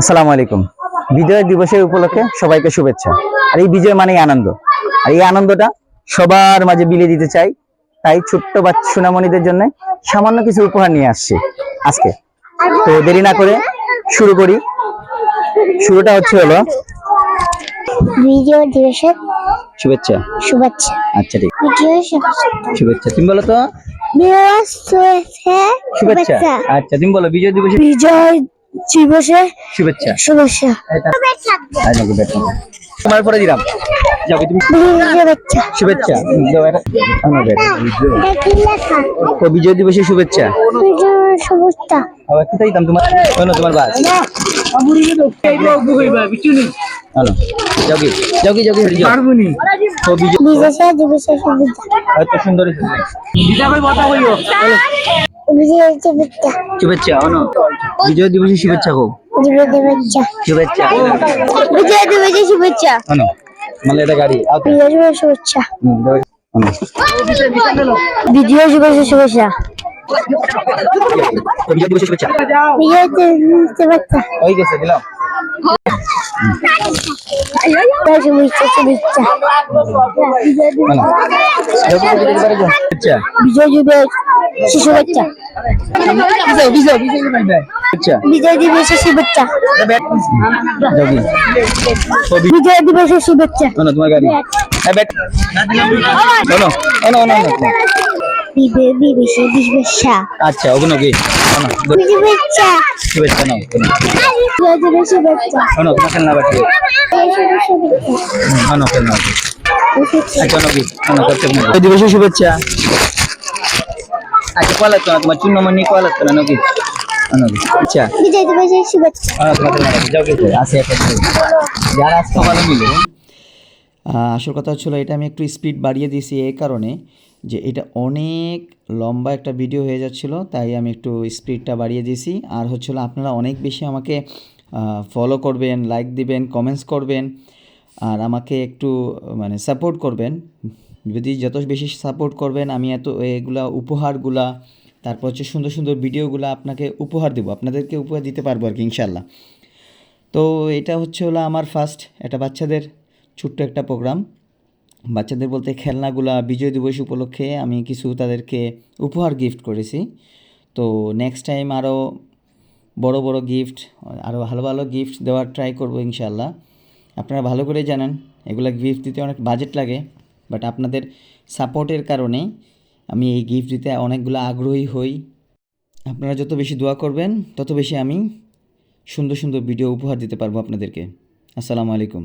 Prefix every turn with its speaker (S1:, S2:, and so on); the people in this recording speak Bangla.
S1: আসসালামু আলাইকুম। বিজয় দিবসের উপলক্ষে সবাইকে শুভেচ্ছা। আর এই বিজয় মানেই আনন্দ। আর এই আনন্দটা সবার মাঝে বিলিয়ে দিতে চাই। তাই ছোট্ট বাচ্চা সোনামণিদের জন্য সামান্য কিছু উপহার নিয়ে আসছি আজকে। তো দেরি না করে শুরু করি। শুরুটা হচ্ছে হলো
S2: বিজয় দিবসের
S1: শুভেচ্ছা।
S2: শুভেচ্ছা।
S1: আচ্ছা ঠিক।
S2: বিজয় শুভেচ্ছা।
S1: শুভেচ্ছা। তুমি বলো তো?
S2: শুভেচ্ছা।
S1: আচ্ছা তুমি বলো বিজয় দিবসের
S2: বিজয়
S1: শুভেচ্ছা।
S2: শুভেচ্ছা।
S1: তোমার পরে দিলাম। যাও তুমি
S2: বিজয় শুভেচ্ছা।
S1: শুভেচ্ছা। দাও এটা আমার বেটা।
S2: এটা লেখা
S1: তো বিজয় দিবসের শুভেচ্ছা।
S2: শুভেচ্ছা।
S1: আবার কি চাইতাম তোমার শোনো তোমার বাস। হ্যালো যোগী যোগী যোগী হরি পারবুনি তো বিজয়
S2: বিজয় দিবসের শুভেচ্ছা।
S1: এত সুন্দর
S2: বিজয় শুভেচ্ছা
S1: শুভেচ্ছা। বিজয় শুভেচ্ছা
S2: শুভেচ্ছা।
S1: শুভেচ্ছা। মানে এটা গাড়ি
S2: বিজয় শুভেচ্ছা। বিজয় দিবসের শুভেচ্ছা।
S1: বিজয় দিবসের শুভেচ্ছা।
S2: বিজয় শুভেচ্ছা।
S1: হয়ে গেছে দিলাম।
S2: বিজয় শুভেচ্ছা শুভেচ্ছা।
S1: হনো। আচ্ছা।
S2: বিজয় দিবসের শুভেচ্ছা। বিজয় দিবসের শুভেচ্ছা।
S1: তোমার গাড়ি।
S2: শুভেচ্ছা।
S1: আচ্ছা ওগুলো কি?
S2: শুভেচ্ছা।
S1: শুভেচ্ছা নাও হনো।
S2: বিজয় দিবসের শুভেচ্ছা।
S1: খেলনা বাটি খেলনা আচ্ছা নবী হনো করতে না দিবসের শুভেচ্ছা। আচ্ছা কল আছে না তোমার চূর্ণ মনি কল আছে না নবী নবী আচ্ছা।
S2: বিজয় দিবসের শুভেচ্ছা।
S1: হনো তোমার খেলনা বাটি যাও কি আছে যারা আজকে ভালো মিলে।
S3: আসল কথা হচ্ছিল এটা আমি একটু স্পিড বাড়িয়ে দিয়েছি এই কারণে যে এটা অনেক লম্বা একটা ভিডিও হয়ে যাচ্ছিল তাই আমি একটু স্পিডটা বাড়িয়ে দিয়েছি। আর হচ্ছিল আপনারা অনেক বেশি আমাকে ফলো করবেন লাইক দিবেন কমেন্টস করবেন আর আমাকে একটু মানে সাপোর্ট করবেন। যদি যত বেশি সাপোর্ট করবেন, আমি এত, এগুলা উপহারগুলা, তারপর হচ্ছে সুন্দর সুন্দর ভিডিওগুলো আপনাকে উপহার দেবো। আপনাদেরকে উপহার দিতে পারব আর কি ইনশাল্লাহ তো এটা হচ্ছে হলো আমার ফার্স্ট এটা বাচ্চাদের ছোট্ট একটা প্রোগ্রাম বাচ্চাদের বলতে খেলনাগুলা, বিজয় দিবস উপলক্ষে আমি কিছু তাদেরকে উপহার গিফট করেছি। তো নেক্সট টাইম আরও বড় বড় গিফট আরও ভালো ভালো গিফট দেওয়ার ট্রাই করব ইনশাল্লাহ আপনারা ভালো করে জানেন, এগুলো গিফট দিতে অনেক বাজেট লাগে। বাট আপনাদের সাপোর্টের কারণে আমি এই গিফট দিতে অনেকগুলো আগ্রহী হই। আপনারা যত বেশি দোয়া করবেন, তত বেশি আমি সুন্দর সুন্দর ভিডিও উপহার দিতে পারব আপনাদেরকে। আসসালামু আলাইকুম।